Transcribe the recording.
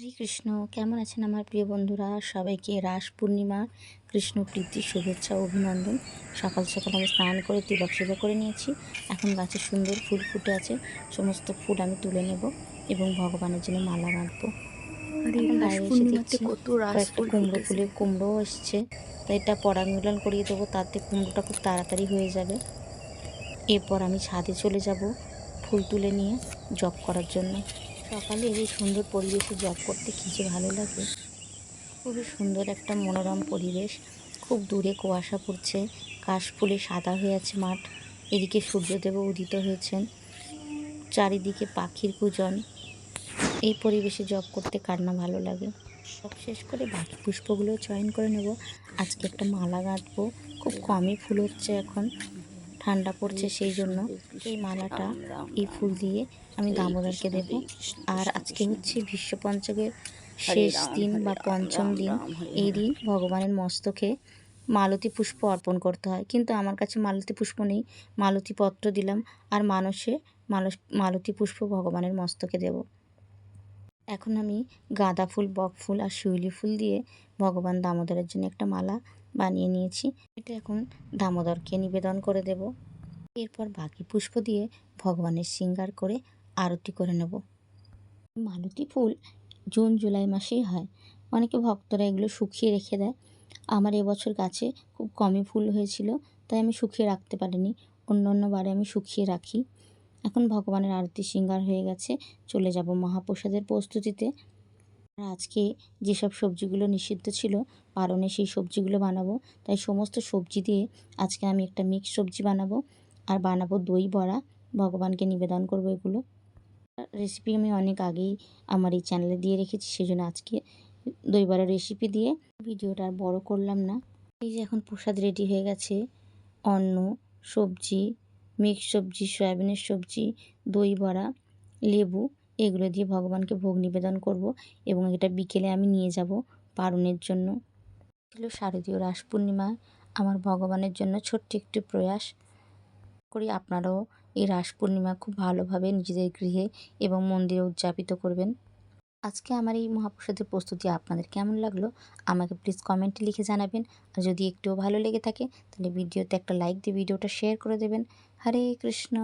হরে কৃষ্ণ। কেমন আছেন আমার প্রিয় বন্ধুরা? সবাইকে রাস পূর্ণিমা কৃষ্ণ প্রীতির শুভেচ্ছা অভিনন্দন। সকাল সকাল আমি স্নান করে তিলক সেবা করে নিয়েছি। এখন গাছে সুন্দর ফুল ফুটে আছে। সমস্ত ফুল আমি তুলে নেব এবং ভগবানের জন্য মালা রাস কয়েকটা কুমড়ো। ফুলের কুমড়োও এসছে। তাই এটা পরাগমিলন করিয়ে দেবো। তাতে কুমড়োটা খুব তাড়াতাড়ি হয়ে যাবে। এরপর আমি ছাদে চলে যাব ফুল তুলে নিয়ে জব করার জন্য। সকালে এই সুন্দর পরিবেশে জব করতে কী যে ভালো লাগে? খুবই সুন্দর একটা মনোরম পরিবেশ। খুব দূরে কুয়াশা পড়ছে কাশ ফুলে সাদা হয়ে আছে মাঠ। এদিকে সূর্যদেবও উদিত হয়েছেন। চারিদিকে পাখির কুজন এই পরিবেশে জব করতে কার না ভালো লাগে? সব শেষ করে বাকি পুষ্পগুলো চয়ন করে নেব। আজকে একটা মালা গাঁথবো। খুব কমই ফুল হচ্ছে এখন। ঠান্ডা পড়ছে সেই জন্য এই মালাটা, এই ফুল দিয়ে আমি দামোদরকে দেব। আর আজকে হচ্ছে বিশ্ব পঞ্চকের শেষ দিন বা পঞ্চম দিন। এই দিন ভগবানের মস্তকে মালতী পুষ্প অর্পণ করতে হয়। কিন্তু আমার কাছে মালতী পুষ্প নেই, মালতী পত্র দিলাম আর মালস, মালতী পুষ্প ভগবানের মস্তকে দেব। এখন আমি গাঁদা ফুল, বক ফুল আর শিউলি ফুল দিয়ে ভগবান দামোদরের জন্য একটা মালা বানিয়ে নিয়েছি। এটা এখন দামোদরকে নিবেদন করে দেব। এরপর বাকি পুষ্প দিয়ে ভগবানের শৃঙ্গার করে আরতি করে নেব। মালতী ফুল জুন, জুলাই মাসেই হয়। অনেকে ভক্তরা এগুলো শুকিয়ে রেখে দেয়। আমার এবছর গাছে খুব কমই ফুল হয়েছিল, তাই আমি শুকিয়ে রাখতে পারিনি। অন্য অন্য বারে আমি শুকিয়ে রাখি। এখন ভগবানের আরতি শৃঙ্গার হয়ে গেছে। চলে যাব মহাপ্রসাদের প্রস্তুতিতে। আর আজকে যেসব সবজিগুলো নিষিদ্ধ ছিল পারণে সেই সবজিগুলো বানাবো। তাই সমস্ত সবজি দিয়ে আজকে আমি একটা মিক্স সবজি বানাবো আর বানাবো দই বড়া। ভগবানকে নিবেদন করব এগুলো। রেসিপি আমি অনেক আগেই আমার এই চ্যানেলে দিয়ে রেখেছি, সেজন্য আজকে দই বড়ার রেসিপি দিয়ে ভিডিওটা আর বড় করলাম না। এই যে এখন প্রসাদ রেডি হয়ে গেছে। অন্ন, সবজি মিক্স সবজি, সয়াবিনের সবজি, দই বড়া, লেবু এগুলো দিয়ে ভগবানকে ভোগ নিবেদন করব এবং এটা বিকেলে আমি নিয়ে যাব পারণের জন্য। ছিল শারদীয় রাস পূর্ণিমা, আমার ভগবানের জন্য ছোট্ট একটি প্রয়াস। করি আপনারাও এই রাস পূর্ণিমা খুব ভালোভাবে নিজেদের গৃহে এবং মন্দিরে উদযাপিত করবেন। আজকে আমার এই মহাপ্রসাদের প্রস্তুতি আপনাদের কেমন লাগল আমাকে প্লিজ কমেন্টে লিখে জানাবেন। আর যদি একটুও ভালো লেগে থাকে তাহলে ভিডিওতে একটা লাইক দিয়ে ভিডিওটা শেয়ার করে দেবেন। হরে কৃষ্ণ।